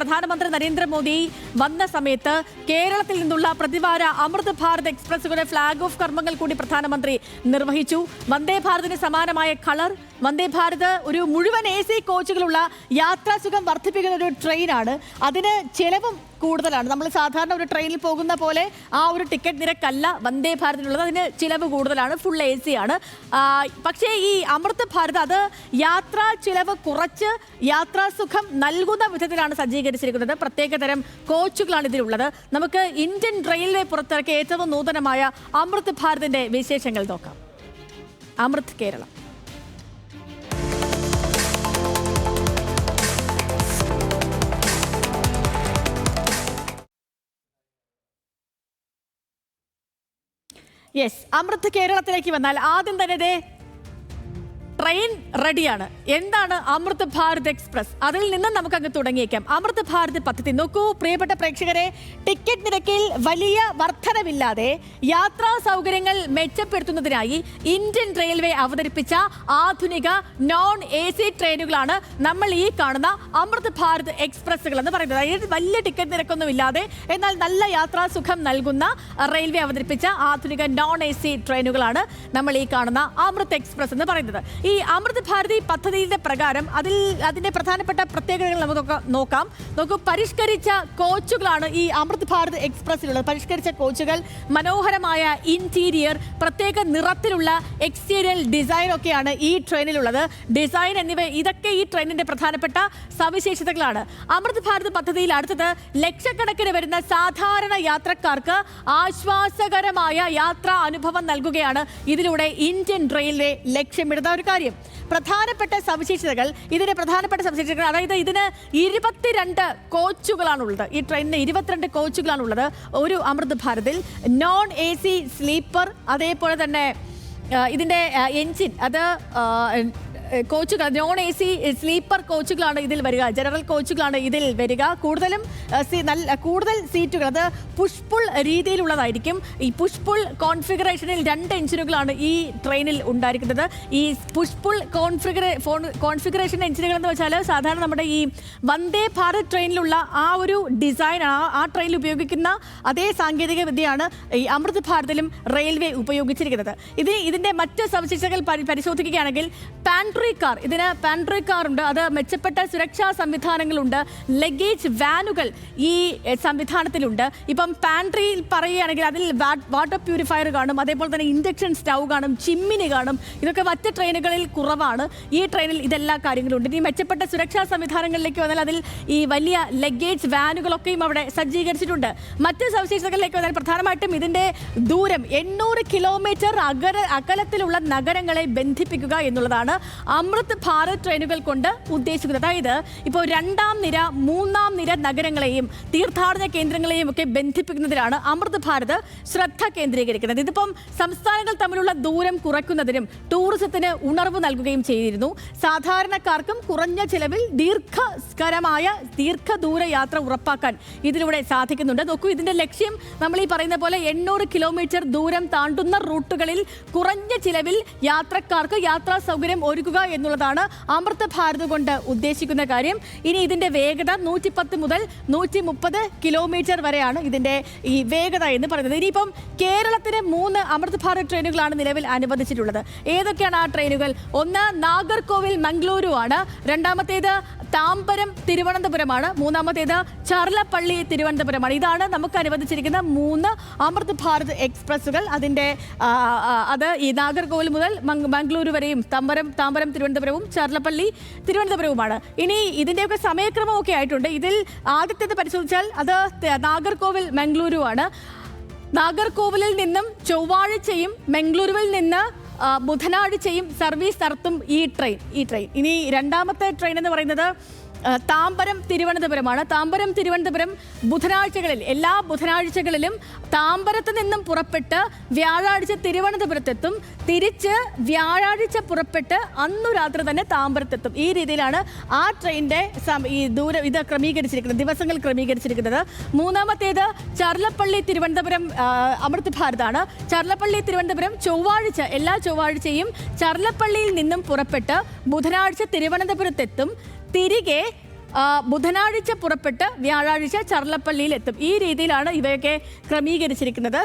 പ്രധാനമന്ത്രി നരേന്ദ്രമോദി വന്ന സമയത്ത് കേരളത്തിൽ നിന്നുള്ള പ്രതിവാര അമൃത് ഭാരത് എക്സ്പ്രസുകളുടെ ഫ്ളാഗ് ഓഫ് കർമ്മങ്ങൾ കൂടി പ്രധാനമന്ത്രി നിർവഹിച്ചു. വന്ദേ ഭാരതിന് സമാനമായ കളർ വന്ദേ ഭാരത് ഒരു മുഴുവൻ എ സി കോച്ചുകളുള്ള യാത്രാസുഖം വർദ്ധിപ്പിക്കുന്ന ഒരു ട്രെയിനാണ്. അതിന് ചെലവും കൂടുതലാണ്. നമ്മൾ സാധാരണ ഒരു ട്രെയിനിൽ പോകുന്ന പോലെ ആ ഒരു ടിക്കറ്റ് നിരക്കല്ല വന്ദേ ഭാരതിനുള്ളത്. അതിന് ചിലവ് കൂടുതലാണ് ഫുൾ എ സി ആണ്. പക്ഷേ ഈ അമൃത് ഭാരത് അത് യാത്രാ ചിലവ് കുറച്ച് യാത്രാസുഖം നൽകുന്ന വിധത്തിലാണ് സജ്ജീകരിച്ചിരിക്കുന്നത്. പ്രത്യേകതരം കോച്ചുകളാണ് ഇതിലുള്ളത്. നമുക്ക് ഇന്ത്യൻ റെയിൽവേ പുറത്തിറക്കിയ ഏറ്റവും നൂതനമായ അമൃത് ഭാരതിന്റെ വിശേഷങ്ങൾ നോക്കാം. അമൃത് കേരളം. യെസ് അമൃത് കേരളത്തിലേക്ക് വന്നാൽ ആദ്യം തന്നെ ട്രെയിൻ റെഡിയാണ് എന്താണ് അമൃത് ഭാരത് എക്സ്പ്രസ്? അതിൽ നിന്നും നമുക്ക് അങ്ങ് തുടങ്ങിയേക്കാം. അമൃത് ഭാരത് പദ്ധതി. നോക്കൂ പ്രിയപ്പെട്ട പ്രേക്ഷകരെ ടിക്കറ്റ് നിരക്കിൽ വലിയ വർധനവില്ലാതെ യാത്രാ സൗകര്യങ്ങൾ മെച്ചപ്പെടുത്തുന്നതിനായി ഇന്ത്യൻ റെയിൽവേ അവതരിപ്പിച്ച ആധുനിക നോൺ എ സി ട്രെയിനുകളാണ് നമ്മൾ ഈ കാണുന്ന അമൃത് ഭാരത് എക്സ്പ്രസ്സുകൾ എന്ന് പറയുന്നത്. അതായത് വലിയ ടിക്കറ്റ് നിരക്കൊന്നും ഇല്ലാതെ എന്നാൽ നല്ല യാത്രാ സുഖം നൽകുന്ന റെയിൽവേ അവതരിപ്പിച്ച ആധുനിക നോൺ എ സി ട്രെയിനുകളാണ് നമ്മൾ ഈ കാണുന്ന അമൃത് എക്സ്പ്രസ് എന്ന് പറയുന്നത്. ഈ അമൃത് ഭാരതി പദ്ധതിയുടെ പ്രകാരം അതിൽ അതിന്റെ പ്രധാനപ്പെട്ട പ്രത്യേകതകൾ നമുക്ക് നോക്കാം. നോക്കൂ പരിഷ്കരിച്ച കോച്ചുകളാണ് ഈ അമൃത് ഭാരത് എക്സ്പ്രസ്സിലുള്ളത്. പരിഷ്കരിച്ച കോച്ചുകൾ മനോഹരമായ ഇന്റീരിയർ പ്രത്യേക നിറത്തിലുള്ള എക്സ്റ്റീരിയർ ഡിസൈൻ ഒക്കെയാണ് ഈ ട്രെയിനിലുള്ളത്. ഡിസൈൻ എന്നിവ ഇതൊക്കെ ഈ ട്രെയിനിന്റെ പ്രധാനപ്പെട്ട സവിശേഷതകളാണ്. അമൃത് ഭാരത് പദ്ധതിയിൽ അടുത്തത് ലക്ഷക്കണക്കിന് വരുന്ന സാധാരണ യാത്രക്കാർക്ക് ആശ്വാസകരമായ യാത്രാ അനുഭവം നൽകുകയാണ് ഇതിലൂടെ ഇന്ത്യൻ റെയിൽവേ ലക്ഷ്യമിടുന്ന ഒരു കാര്യം പ്രധാനപ്പെട്ട സവിശേഷതകൾ ഇതിന് പ്രധാനപ്പെട്ട സവിശേഷതകൾ അതായത് ഇതിന് ഇരുപത്തിരണ്ട് കോച്ചുകളാണുള്ളത്. ഈ ട്രെയിനിന് ഇരുപത്തിരണ്ട് കോച്ചുകളാണുള്ളത് ഒരു അമൃത് ഭാരതിൽ. നോൺ എ സി സ്ലീപ്പർ അതേപോലെ തന്നെ ഇതിന്റെ എൻജിൻ അത് കോച്ചുകൾ നോൺ എ സി സ്ലീപ്പർ കോച്ചുകളാണ് ഇതിൽ വരിക. ജനറൽ കോച്ചുകളാണ് ഇതിൽ വരിക. കൂടുതലും നല്ല കൂടുതൽ സീറ്റുകൾ അത് പുഷ്പുൾ രീതിയിലുള്ളതായിരിക്കും. ഈ പുഷ്പുൾ കോൺഫിഗറേഷനിൽ രണ്ട് എഞ്ചിനുകളാണ് ഈ ട്രെയിനിൽ ഉണ്ടായിരിക്കുന്നത്. ഈ പുഷ്പുൾ കോൺഫിഗറേ കോൺഫിഗറേ കോൺഫിഗറേഷൻ എഞ്ചിനുകൾ എന്ന് വെച്ചാൽ സാധാരണ നമ്മുടെ ഈ വന്ദേ ഭാരത് ട്രെയിനിലുള്ള ആ ഒരു ഡിസൈൻ ആ ട്രെയിനിൽ ഉപയോഗിക്കുന്ന അതേ സാങ്കേതിക വിദ്യയാണ് ഈ അമൃത് ഭാരതിലും റെയിൽവേ ഉപയോഗിച്ചിരിക്കുന്നത്. ഇത് ഇതിന്റെ മറ്റ് സവിശേഷതകൾ പരിശോധിക്കുകയാണെങ്കിൽ പാൻട്രി കാർ ഇതിന് പാൻട്രി കാർ ഉണ്ട്. അത് മെച്ചപ്പെട്ട സുരക്ഷാ സംവിധാനങ്ങളുണ്ട്. ലഗേജ് വാനുകൾ ഈ സംവിധാനത്തിലുണ്ട്. ഇപ്പം പാൻട്രിയിൽ പറയുകയാണെങ്കിൽ അതിൽ വാട്ടർ പ്യൂരിഫയർ കാണും. അതേപോലെ തന്നെ ഇൻഡക്ഷൻ സ്റ്റൗ കാണും. ചിമ്മിനി കാണും. ഇതൊക്കെ മറ്റ് ട്രെയിനുകളിൽ കുറവാണ്. ഈ ട്രെയിനിൽ ഇതെല്ലാ കാര്യങ്ങളുണ്ട്. ഇനി മെച്ചപ്പെട്ട സുരക്ഷാ സംവിധാനങ്ങളിലേക്ക് വന്നാൽ അതിൽ ഈ വലിയ ലഗേജ് വാനുകളൊക്കെയും അവിടെ സജ്ജീകരിച്ചിട്ടുണ്ട്. മറ്റ് സവിശേഷതകളിലേക്ക് വന്നാൽ പ്രധാനമായിട്ടും ഇതിന്റെ ദൂരം എണ്ണൂറ് കിലോമീറ്റർ അകല അകലത്തിലുള്ള നഗരങ്ങളെ ബന്ധിപ്പിക്കുക എന്നുള്ളതാണ് അമൃത് ഭാരത് ട്രെയിനുകൾ കൊണ്ട് ഉദ്ദേശിക്കുന്നത് അതായത് ഇപ്പോൾ രണ്ടാം നിര മൂന്നാം നിര നഗരങ്ങളെയും തീർത്ഥാടന കേന്ദ്രങ്ങളെയും ഒക്കെ ബന്ധിപ്പിക്കുന്നതിലാണ് അമൃത് ഭാരത് ശ്രദ്ധ കേന്ദ്രീകരിക്കുന്നത്. ഇതിപ്പം സംസ്ഥാനങ്ങൾ തമ്മിലുള്ള ദൂരം കുറയ്ക്കുന്നതിനും ടൂറിസത്തിന് ഉണർവ് നൽകുകയും ചെയ്തിരുന്നു. സാധാരണക്കാർക്കും കുറഞ്ഞ ചിലവിൽ ദീർഘകരമായ ദീർഘദൂര യാത്ര ഉറപ്പാക്കാൻ ഇതിലൂടെ സാധിക്കുന്നുണ്ട്. നോക്കൂ ഇതിന്റെ ലക്ഷ്യം നമ്മൾ ഈ പറയുന്ന പോലെ എണ്ണൂറ് കിലോമീറ്റർ ദൂരം താണ്ടുന്ന റൂട്ടുകളിൽ കുറഞ്ഞ ചിലവിൽ യാത്രക്കാർക്ക് യാത്രാ സൗകര്യം ഒരുക്കുക എന്നുള്ളതാണ് അമൃത് ഭാരത് കൊണ്ട് ഉദ്ദേശിക്കുന്ന കാര്യം. ഇനി ഇതിന്റെ വേഗത നൂറ്റി പത്ത് മുതൽ നൂറ്റി മുപ്പത് കിലോമീറ്റർ വരെയാണ് ഇതിന്റെ ഈ വേഗത എന്ന് പറയുന്നത്. ഇനിയിപ്പം കേരളത്തിന് മൂന്ന് അമൃത് ഭാരത് ട്രെയിനുകളാണ് നിലവിൽ അനുവദിച്ചിട്ടുള്ളത്. ഏതൊക്കെയാണ് ആ ട്രെയിനുകൾ? ഒന്ന് നാഗർകോവിൽ മംഗളൂരു ആണ് രണ്ടാമത്തേത് താമ്പരം തിരുവനന്തപുരമാണ് മൂന്നാമത്തേത് ചർലപ്പള്ളി തിരുവനന്തപുരമാണ്. ഇതാണ് നമുക്ക് അനുവദിച്ചിരിക്കുന്ന മൂന്ന് അമൃത് ഭാരത് എക്സ്പ്രസ്സുകൾ. ആ, അത് ഈ നാഗർകോവിൽ മുതൽ മംഗ്ലൂരു വരെയും തമ്പരം താമ്പരം തിരുവനന്തപുരവും ചർലപ്പള്ളി തിരുവനന്തപുരവുമാണ്. ഇനി ഇതിന്റെയൊക്കെ സമയക്രമമൊക്കെ ആയിട്ടുണ്ട്. ഇതിൽ ആദ്യത്തേത് പരിശോധിച്ചാൽ അത് നാഗർകോവിൽ മംഗളൂരു നാഗർകോവിലിൽ നിന്നും ചൊവ്വാഴ്ചയും മംഗളൂരുവിൽ നിന്ന് ബുധനാഴ്ചയും സർവീസ് നടത്തും ഈ ട്രെയിൻ ഈ ട്രെയിൻ. ഇനി രണ്ടാമത്തെ ട്രെയിൻ എന്ന് പറയുന്നത് താമ്പരം തിരുവനന്തപുരമാണ്. താമ്പരം തിരുവനന്തപുരം ബുധനാഴ്ചകളിൽ എല്ലാ ബുധനാഴ്ചകളിലും താമ്പരത്ത് നിന്നും പുറപ്പെട്ട് വ്യാഴാഴ്ച തിരുവനന്തപുരത്തെത്തും. തിരിച്ച് വ്യാഴാഴ്ച പുറപ്പെട്ട് അന്നു രാത്രി തന്നെ താമ്പരത്തെത്തും. ഈ രീതിയിലാണ് ആ ട്രെയിനിന്റെ ഈ ദൂരം ഇത് ക്രമീകരിച്ചിരിക്കുന്നത് ദിവസങ്ങൾ ക്രമീകരിച്ചിരിക്കുന്നത്. മൂന്നാമത്തേത് ചർലപ്പള്ളി തിരുവനന്തപുരം അമൃത് ഭാരതാണ്. ചർലപ്പള്ളി തിരുവനന്തപുരം ചൊവ്വാഴ്ച എല്ലാ ചൊവ്വാഴ്ചയും ചർലപ്പള്ളിയിൽ നിന്നും പുറപ്പെട്ട് ബുധനാഴ്ച തിരുവനന്തപുരത്തെത്തും. തിരികെ ബുധനാഴ്ച പുറപ്പെട്ട് വ്യാഴാഴ്ച ചർലപ്പള്ളിയിൽ എത്തും ഈ രീതിയിലാണ് ഇവയൊക്കെ ക്രമീകരിച്ചിരിക്കുന്നത്.